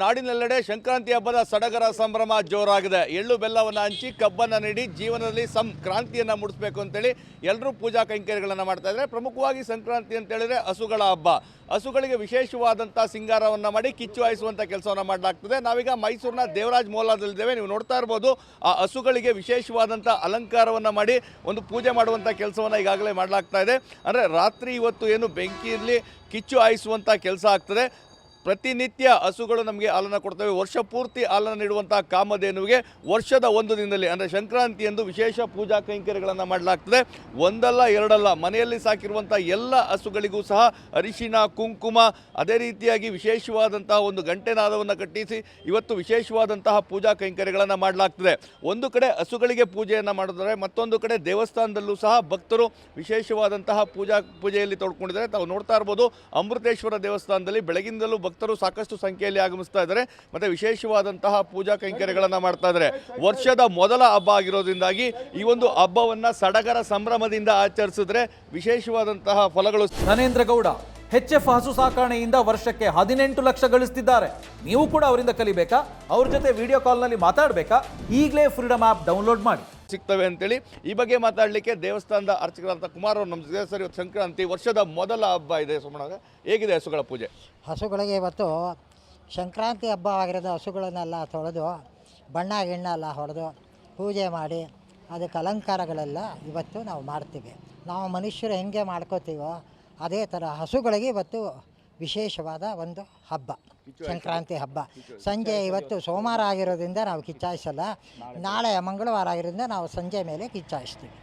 ನಾಡಿನೆಲ್ಲೆಡೆ ಸಂಕ್ರಾಂತಿ ಹಬ್ಬದ ಸಡಗರ ಸಂಭ್ರಮ ಜೋರಾಗಿದೆ. ಎಳ್ಳು ಬೆಲ್ಲವನ್ನು ಹಂಚಿ ಕಬ್ಬನ್ನು ನೀಡಿ ಜೀವನದಲ್ಲಿ ಸಂ ಮುಡಿಸ್ಬೇಕು ಅಂತೇಳಿ ಎಲ್ಲರೂ ಪೂಜಾ ಕೈಂಕರ್ಯಗಳನ್ನು ಮಾಡ್ತಾ ಇದ್ದಾರೆ. ಪ್ರಮುಖವಾಗಿ ಸಂಕ್ರಾಂತಿ ಅಂತ ಹೇಳಿದ್ರೆ ಹಸುಗಳ ಹಬ್ಬ. ಹಸುಗಳಿಗೆ ವಿಶೇಷವಾದಂಥ ಸಿಂಗಾರವನ್ನು ಮಾಡಿ ಕಿಚ್ಚು ಹಾಯಿಸುವಂಥ ಕೆಲಸವನ್ನು ಮಾಡಲಾಗ್ತದೆ. ನಾವೀಗ ಮೈಸೂರಿನ ದೇವರಾಜ್ ಮೋಲಾದಲ್ಲಿದ್ದೇವೆ. ನೀವು ನೋಡ್ತಾ ಇರ್ಬೋದು, ಆ ಹಸುಗಳಿಗೆ ವಿಶೇಷವಾದಂಥ ಅಲಂಕಾರವನ್ನು ಮಾಡಿ ಒಂದು ಪೂಜೆ ಮಾಡುವಂಥ ಕೆಲಸವನ್ನು ಈಗಾಗಲೇ ಮಾಡಲಾಗ್ತಾ ಇದೆ. ಅಂದರೆ ರಾತ್ರಿ ಇವತ್ತು ಏನು ಬೆಂಕಿಯಲ್ಲಿ ಕಿಚ್ಚು ಹಾಯಿಸುವಂಥ ಕೆಲಸ ಆಗ್ತದೆ. ಪ್ರತಿನಿತ್ಯ ಹಸುಗಳು ನಮಗೆ ಹಾಲನ್ನು ಕೊಡ್ತವೆ. ವರ್ಷ ಪೂರ್ತಿ ಹಾಲನ್ನು ನೀಡುವಂತಹ ಕಾಮಧೇನುವಿಗೆ ವರ್ಷದ ಒಂದು ದಿನದಲ್ಲಿ ಅಂದರೆ ಸಂಕ್ರಾಂತಿಯಂದು ವಿಶೇಷ ಪೂಜಾ ಕೈಂಕರ್ಯಗಳನ್ನು ಮಾಡಲಾಗ್ತದೆ. ಒಂದಲ್ಲ ಎರಡಲ್ಲ ಮನೆಯಲ್ಲಿ ಸಾಕಿರುವಂಥ ಎಲ್ಲ ಹಸುಗಳಿಗೂ ಸಹ ಅರಿಶಿನ, ಕುಂಕುಮ, ಅದೇ ರೀತಿಯಾಗಿ ವಿಶೇಷವಾದಂತಹ ಒಂದು ಗಂಟೆನಾದವನ್ನು ಕಟ್ಟಿಸಿ ಇವತ್ತು ವಿಶೇಷವಾದಂತಹ ಪೂಜಾ ಕೈಂಕರ್ಯಗಳನ್ನು ಮಾಡಲಾಗ್ತದೆ. ಒಂದು ಕಡೆ ಹಸುಗಳಿಗೆ ಪೂಜೆಯನ್ನು ಮಾಡಿದರೆ ಮತ್ತೊಂದು ಕಡೆ ದೇವಸ್ಥಾನದಲ್ಲೂ ಸಹ ಭಕ್ತರು ವಿಶೇಷವಾದಂತಹ ಪೂಜಾ ಪೂಜೆಯಲ್ಲಿ ತೊಡ್ಕೊಂಡಿದ್ದಾರೆ. ತಾವು ನೋಡ್ತಾ ಇರ್ಬೋದು, ಅಮೃತೇಶ್ವರ ದೇವಸ್ಥಾನದಲ್ಲಿ ಬೆಳಗಿಂದಲೂ ಭಕ್ತರು ಸಾಕಷ್ಟು ಸಂಖ್ಯೆಯಲ್ಲಿ ಆಗಮಿಸ್ತಾ ಇದ್ದಾರೆ. ಮತ್ತೆ ವಿಶೇಷವಾದಂತಹ ಪೂಜಾ ಕೈಂಕರ್ಯಗಳನ್ನು ಮಾಡ್ತಾ ಇದ್ದಾರೆ. ವರ್ಷದ ಮೊದಲ ಹಬ್ಬ ಆಗಿರೋದ್ರಿಂದಾಗಿ ಈ ಒಂದು ಹಬ್ಬವನ್ನ ಸಡಗರ ಸಂಭ್ರಮದಿಂದ ಆಚರಿಸಿದ್ರೆ ವಿಶೇಷವಾದಂತಹ ಫಲಗಳು ಧನೇಂದ್ರ ಗೌಡ ಎಚ್ ಎಫ್ ಹಸು ಸಾಕಾಣೆಯಿಂದ ವರ್ಷಕ್ಕೆ ಹದಿನೆಂಟು ಲಕ್ಷ ಗಳಿಸ್ತಿದ್ದಾರೆ. ನೀವು ಕೂಡ ಅವರಿಂದ ಕಲಿಬೇಕಾ? ಅವ್ರ ಜೊತೆ ವಿಡಿಯೋ ಕಾಲ್ನಲ್ಲಿ ಮಾತಾಡಬೇಕಾ? ಈಗಲೇ ಫ್ರೀಡಮ್ ಆ್ಯಪ್ ಡೌನ್ಲೋಡ್ ಮಾಡಿ. ಸಿಗ್ತವೆ ಅಂತೇಳಿ ಈ ಬಗ್ಗೆ ಮಾತಾಡಲಿಕ್ಕೆ ದೇವಸ್ಥಾನದ ಅರ್ಚಕರಾದಂಥ ಕುಮಾರ್ ಅವರು ನಮ್ಮ ಸರ್, ಇವತ್ತು ಸಂಕ್ರಾಂತಿ ವರ್ಷದ ಮೊದಲ ಹಬ್ಬ ಇದೆ ಸೋಮಣ್ಣ ಹೇಗಿದೆ ಹಸುಗಳ ಪೂಜೆ? ಹಸುಗಳಿಗೆ ಇವತ್ತು ಸಂಕ್ರಾಂತಿ ಹಬ್ಬ ಆಗಿರೋದು ಹಸುಗಳನ್ನೆಲ್ಲ ತೊಳೆದು, ಬಣ್ಣ ಗಿಣ್ಣ ಎಲ್ಲ ಹೊಡೆದು ಪೂಜೆ ಮಾಡಿ, ಅದಕ್ಕೆ ಅಲಂಕಾರಗಳೆಲ್ಲ ಇವತ್ತು ನಾವು ಮಾಡ್ತೀವಿ. ನಾವು ಮನುಷ್ಯರು ಹೆಂಗೆ ಮಾಡ್ಕೋತೀವೋ ಅದೇ ಥರ ಹಸುಗಳಿಗೆ ಇವತ್ತು ವಿಶೇಷವಾದ ಒಂದು ಹಬ್ಬ ಸಂಕ್ರಾಂತಿ ಹಬ್ಬ. ಸಂಜೆ ಇವತ್ತು ಸೋಮವಾರ ಆಗಿರೋದ್ರಿಂದ ನಾವು ಕಿಚ್ಚಾಯಿಸಲ್ಲ. ನಾಳೆ. ಮಂಗಳವಾರ ಆಗಿರೋದ್ರಿಂದ ನಾವು ಸಂಜೆ ಮೇಲೆ ಕಿಚ್ಚಾಯಿಸ್ತೀವಿ.